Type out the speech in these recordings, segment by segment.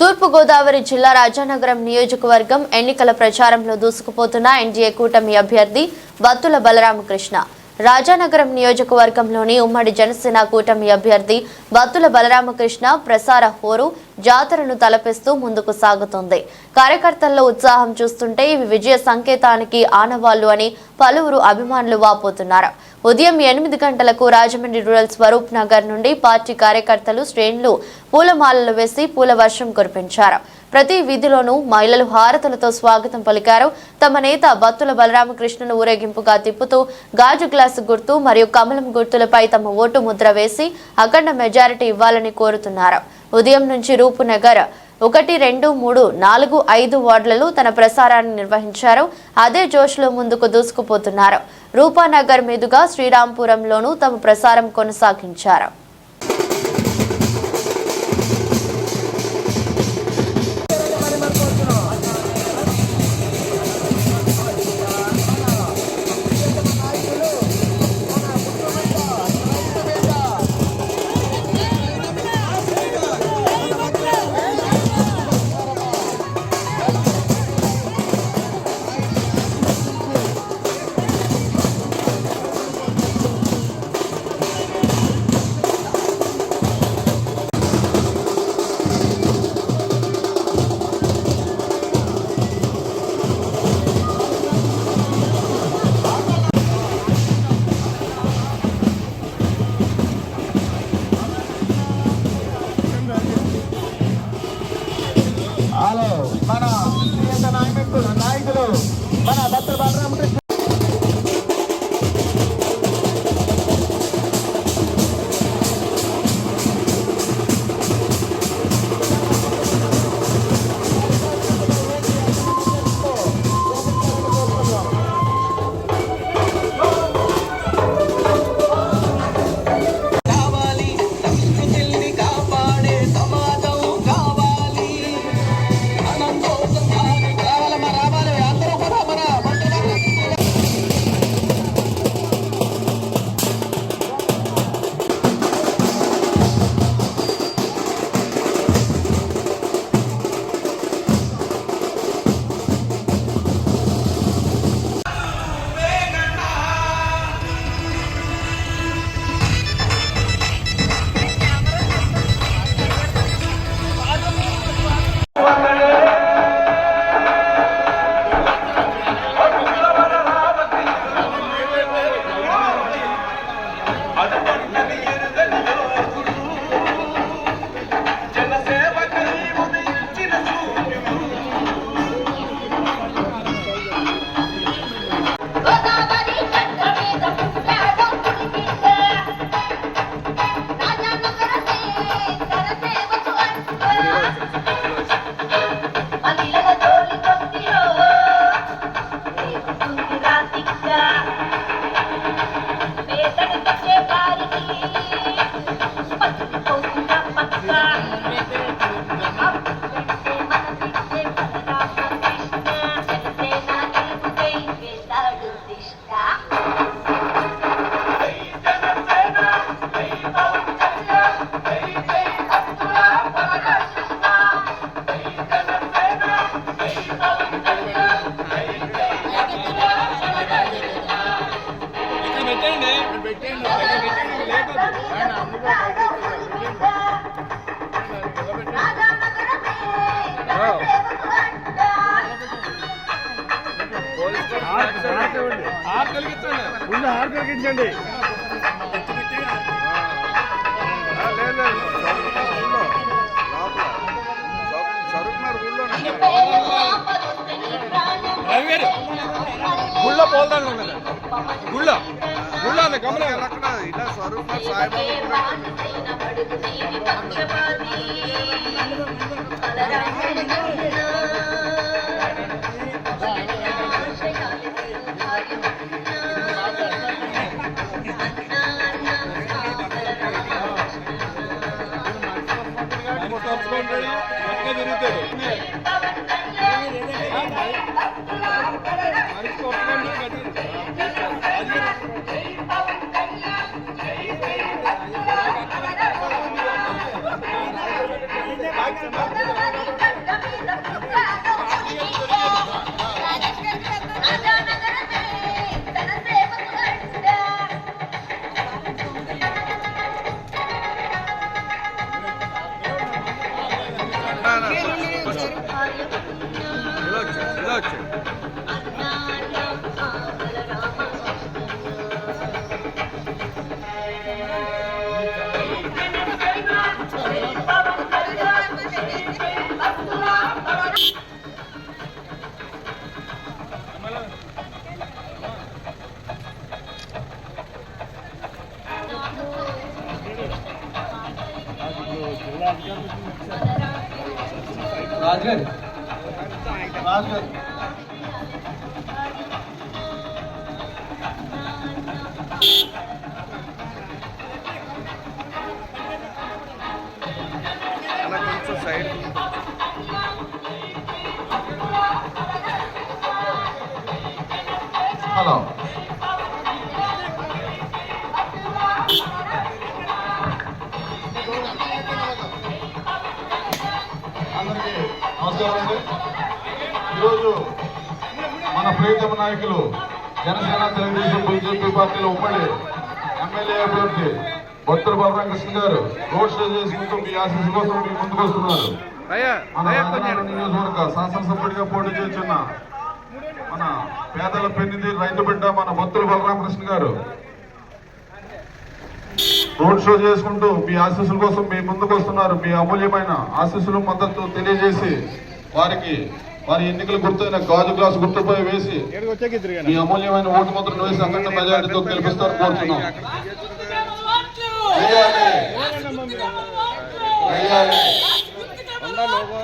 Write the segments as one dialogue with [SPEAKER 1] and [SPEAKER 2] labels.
[SPEAKER 1] తూర్పుగోదావరి జిల్లా రాజానగరం నియోజకవర్గం ఎన్నికల ప్రచారంలో దూసుకుపోతున్న ఎన్డీఏ కూటమి అభ్యర్థి బత్తుల బలరామకృష్ణ. రాజానగరం నియోజకవర్గంలోని ఉమ్మడి జనసేన కూటమి అభ్యర్థి బత్తుల బలరామకృష్ణ ప్రసార హోరు జాతరను తలపిస్తూ ముందుకు సాగుతోంది. కార్యకర్తల్లో ఉత్సాహం చూస్తుంటే ఇవి విజయ సంకేతానికి ఆనవాళ్ళు అని పలువురు అభిమానులు వాపోతున్నారు. ఉదయం ఎనిమిది గంటలకు రాజమండ్రి రూరల్ స్వరూప్ నగర్ నుండి పార్టీ కార్యకర్తలు శ్రేణులు పూలమాలలు వేసి పూల వర్షం కురిపించారు. ప్రతి వీధిలోనూ మహిళలు హారతులతో స్వాగతం పలికారు. తమ నేత బత్తుల బలరామకృష్ణను ఊరేగింపుగా తిప్పుతూ గాజు గ్లాసు గుర్తు మరియు కమలం గుర్తులపై తమ ఓటు ముద్ర వేసి అఖండ మెజారిటీ ఇవ్వాలని కోరుతున్నారు. ఉదయం నుంచి రూపునగర్ ఒకటి రెండు మూడు నాలుగు ఐదు వార్డులలో తన ప్రసారాన్ని నిర్వహించారు. అదే జోష్లో ముందుకు దూసుకుపోతున్నారు. రూపానగర్ మీదుగా శ్రీరాంపురంలోనూ తమ ప్రసారం కొనసాగించారు.
[SPEAKER 2] ముందు
[SPEAKER 3] హార్ కలిగించండి
[SPEAKER 4] గుళ్ళ పోల్దాను ఉన్నది గుళ్ళ గుళ్ళ ఉంది గమనం
[SPEAKER 3] ఇలా స్వరూప సాయిబాబా
[SPEAKER 4] తిరుగుతాడు.
[SPEAKER 5] पाचगड साईड అండి ఈరోజు మన ప్రియతమ నాయకులు జనసేన తెలుగుదేశం బీజేపీ పార్టీల ఉమ్మడి ఎమ్మెల్యే అభ్యర్థి భక్తుల బాలరామకృష్ణ గారు రోడ్ షో చేసుకుంటూ మీ ఆశీస్సు కోసం మీ ముందుకు వస్తున్నారు. మన
[SPEAKER 3] కొంచెం
[SPEAKER 5] నియోజకవర్గ శాసనసభ్యుడిగా పోటీ చేస్తున్న మన పేదల పెన్నిది రైతు బిడ్డ మన భక్తుల బలరామకృష్ణ గారు రోడ్ షో చేసుకుంటూ మీ ఆశీస్సుల కోసం మీ ముందుకు వస్తున్నారు. మీ అమూల్యమైన ఆశీస్సులు మద్దతు తెలియజేసి వారికి వారి ఎన్నికల గుర్తైన గాజు గ్లాసు గుర్తుపై వేసి మీ అమూల్యమైన ఓటు ముద్రను వేసి అఖండ మెజారిటీతో గెలిపిస్తారు కోరుతున్నాం వేయాలి. వేయాలి.
[SPEAKER 3] ఉందా లోగో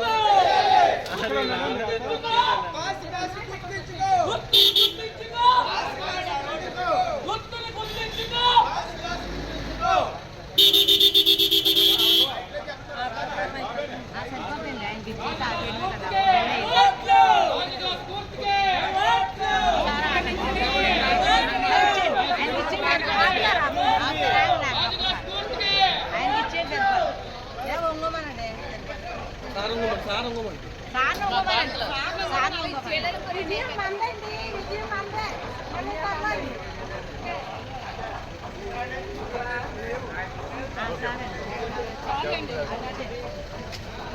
[SPEAKER 6] విజయం మందండి విజయం మందే మళ్ళీ పర్లేదు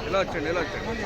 [SPEAKER 3] ఇలా వచ్చండి ఇలా
[SPEAKER 4] చేయాలి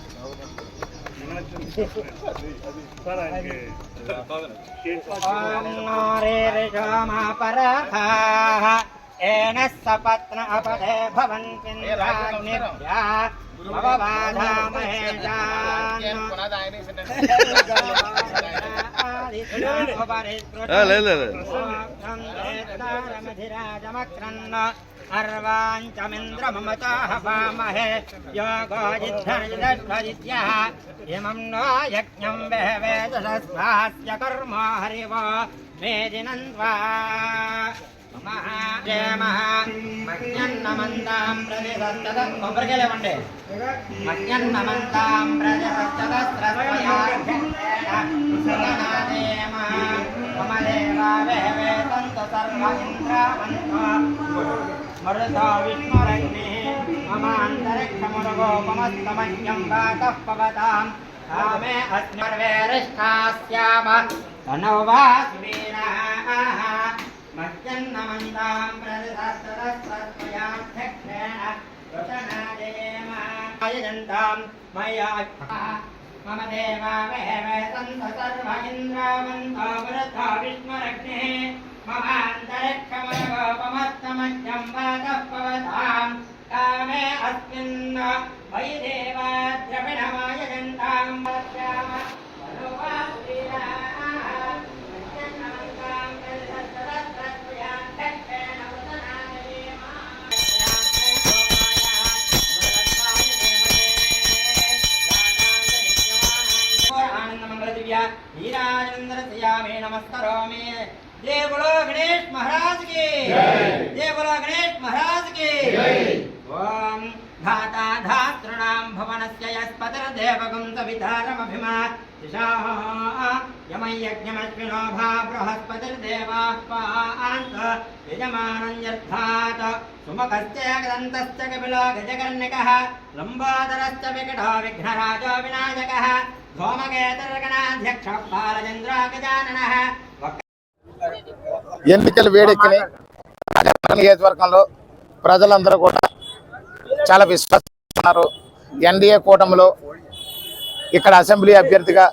[SPEAKER 7] ఏన సపత్న అపదే భవంతింద్రాగ్నిభ్యా
[SPEAKER 3] లేదు లేదు
[SPEAKER 7] మధిరాజమక్రన్న అర్వాంచమింద్రమమతాహ వామహే యోగోజిద్ధర్జిద్ధ్వజిత్యః ఇమం నో యజ్ఞం వేవేదస్వాస్య కర్మ హరివ మేదినంద్వా మజ్ఞన్నమంతాం ప్రతిసత్తద కొబ్బరికాయ లేవండి మజ్ఞన్నమంతాం ప్రతిసత్తదస్త్రయాదేమ తంతు సర్వ ఇంద్రామంతో మరుతో విష్ణురగ్ని మమాంతరిక్షమురుగోపమస్తమజ్ఞం వాతః పవతాం కామే అస్మర్వేరిష్టాస్యామ తనో వాసువీరాः మజ్జన్నమంతాం ప్రతిసత్తదస్త్రయాధ్యక్షేణ వచనాదేమాయజంతాం మయా మమ దేవా వేవే సంత సర్వ ఇంద్రావంతో వృద్ధా ममान्तरिक्षमनगोपमत्तमज्ञं वातः भवताम् कामे अस्मिन् मयि देवा द्रविणमायजन्तां वद्याम नीराजन्द्रस्यामे नमस्करो जय बोलो गणेश महाराज की जय बोलो गणेश महाराज की ओम धाता धातॄणां भवनस्य यस्पतिर्देवगं सवितारमभिमा दिशाः यमयज्ञमश्विनो भा बृहस्पतिर्देवाः पान्त यजमानञ्जर्धात् सुमुखस्य गदन्तश्च कपिलो गजकर्णिकः लम्बोदरश्च विकटो विघ्नराजो विनायकः धूमकेतर्गणाध्यक्षः बालचन्द्रो गजाननः वक्र
[SPEAKER 8] ఎన్నికలు వేడెక్కినాయి. నియోజకవర్గంలో ప్రజలందరూ కూడా చాలా విశ్వసిస్తున్నారు. ఎన్డీఏ కూటమిలో ఇక్కడ అసెంబ్లీ అభ్యర్థిగా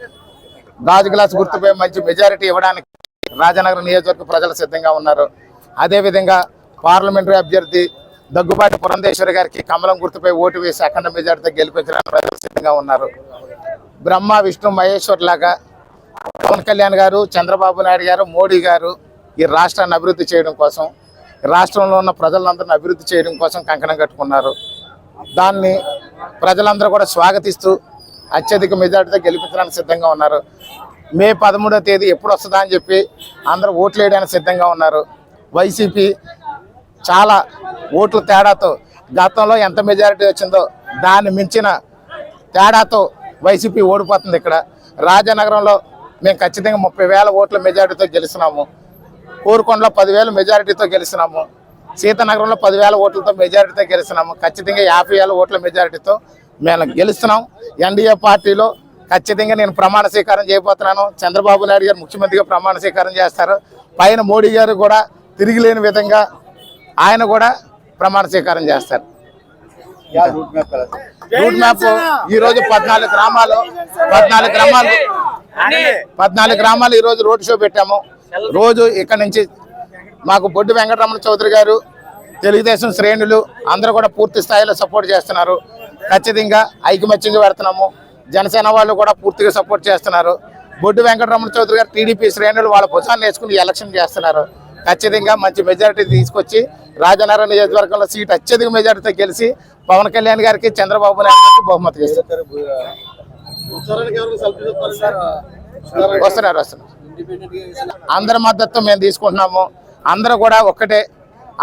[SPEAKER 8] గాజు గ్లాస్ గుర్తుపై మంచి మెజారిటీ ఇవ్వడానికి రాజనగరం నియోజకవర్గ ప్రజలు సిద్ధంగా ఉన్నారు. అదేవిధంగా పార్లమెంటరీ అభ్యర్థి దగ్గుబాటి పురంధేశ్వరి గారికి కమలం గుర్తుపై ఓటు వేసి అఖండ మెజారిటీతో గెలిపించడానికి ప్రజలు సిద్ధంగా ఉన్నారు. బ్రహ్మ విష్ణు మహేశ్వర్ లాగా పవన్ కళ్యాణ్ గారు చంద్రబాబు నాయుడు గారు మోడీ గారు ఈ రాష్ట్రాన్ని అభివృద్ధి చేయడం కోసం రాష్ట్రంలో ఉన్న ప్రజలందరిని అభివృద్ధి చేయడం కోసం కంకణం కట్టుకున్నారు. దాన్ని ప్రజలందరూ కూడా స్వాగతిస్తూ అత్యధిక మెజార్టీతో గెలిపించడానికి సిద్ధంగా ఉన్నారు. మే పదమూడో తేదీ ఎప్పుడు వస్తుందా అని చెప్పి అందరూ ఓట్లు వేయడానికి సిద్ధంగా ఉన్నారు. వైసీపీ చాలా ఓట్ల తేడాతో గతంలో ఎంత మెజారిటీ వచ్చిందో దాన్ని మించిన తేడాతో వైసీపీ ఓడిపోతుంది ఇక్కడ. రాజనగరంలో మేము ఖచ్చితంగా ముప్పై వేల ఓట్ల మెజారిటీతో గెలిచినాము. కోరుకొండలో పదివేల మెజారిటీతో గెలిచినాము. సీతానగరంలో పదివేల ఓట్లతో మెజారిటీతో గెలిచినాము. ఖచ్చితంగా యాభై వేల ఓట్ల మెజారిటీతో మేము గెలుస్తున్నాం. ఎన్డీఏ పార్టీలో ఖచ్చితంగా నేను ప్రమాణ స్వీకారం చేయబోతున్నాను. చంద్రబాబు నాయుడు గారు ముఖ్యమంత్రిగా ప్రమాణ స్వీకారం చేస్తారు. పైన మోడీ గారు కూడా తిరిగిలేని విధంగా ఆయన కూడా ప్రమాణ స్వీకారం చేస్తారు. రూట్ మ్యాప్ ఈ రోజు పద్నాలుగు గ్రామాలు పద్నాలుగు గ్రామాలు పద్నాలుగు గ్రామాలు ఈ రోజు రోడ్ షో పెట్టాము. రోజు ఇక్కడ నుంచి మాకు బొడ్డు వెంకటరమణ చౌదరి గారు తెలుగుదేశం శ్రేణులు అందరూ కూడా పూర్తి స్థాయిలో సపోర్ట్ చేస్తున్నారు. ఖచ్చితంగా ఐకమత్యంగా పెడుతున్నాము. జనసేన వాళ్ళు కూడా పూర్తిగా సపోర్ట్ చేస్తున్నారు. బొడ్డు వెంకటరమణ చౌదరి గారు టీడీపీ శ్రేణులు వాళ్ళ భుజాన్ని వేసుకుని ఎలక్షన్ చేస్తున్నారు. ఖచ్చితంగా మంచి మెజారిటీ తీసుకొచ్చి రాజనారాయణ నియోజకవర్గంలో సీట్ అత్యధిక మెజారిటీతో గెలిచి పవన్ కళ్యాణ్ గారికి చంద్రబాబు నాయుడు గారికి బహుమతి చేస్తారు వస్తున్నారు వస్తున్నారు. అందరి మద్దతు మేము తీసుకుంటున్నాము. అందరూ కూడా ఒక్కటే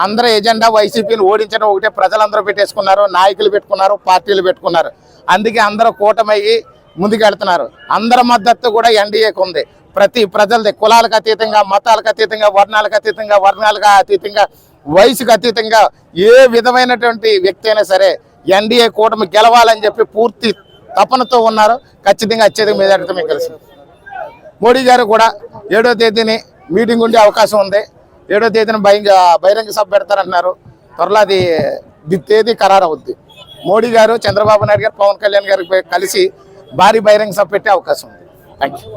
[SPEAKER 8] అందరూ ఎజెండా వైసీపీని ఓడించడం ఒకటే. ప్రజలందరూ పెట్టేసుకున్నారు నాయకులు పెట్టుకున్నారు పార్టీలు పెట్టుకున్నారు. అందుకే అందరూ కూటమయ్యి ముందుకెళ్తున్నారు. అందరి మద్దతు కూడా ఎన్డీఏకి ఉంది. ప్రతి ప్రజలది కులాలకు అతీతంగా మతాలకు అతీతంగా వర్ణాలకు అతీతంగా వర్ణాలకు అతీతంగా వయసుకు అతీతంగా ఏ విధమైనటువంటి వ్యక్తి అయినా సరే ఎన్డీఏ కూటమి గెలవాలని చెప్పి పూర్తి తపనతో ఉన్నారు. ఖచ్చితంగా అత్యధిక మెజారిటీతో మీకు కలిసి మోడీ గారు కూడా ఏడో తేదీని మీటింగ్ ఉండే అవకాశం ఉంది. ఏడో తేదీన బహింగ బహిరంగ సభ పెడతారంటున్నారు త్వరలో అది ది తేదీ ఖరారు అవుద్ది మోడీ గారు చంద్రబాబు నాయుడు గారు పవన్ కళ్యాణ్ గారికి కలిసి భారీ బహిరంగ సభ పెట్టే అవకాశం ఉంది. Thank you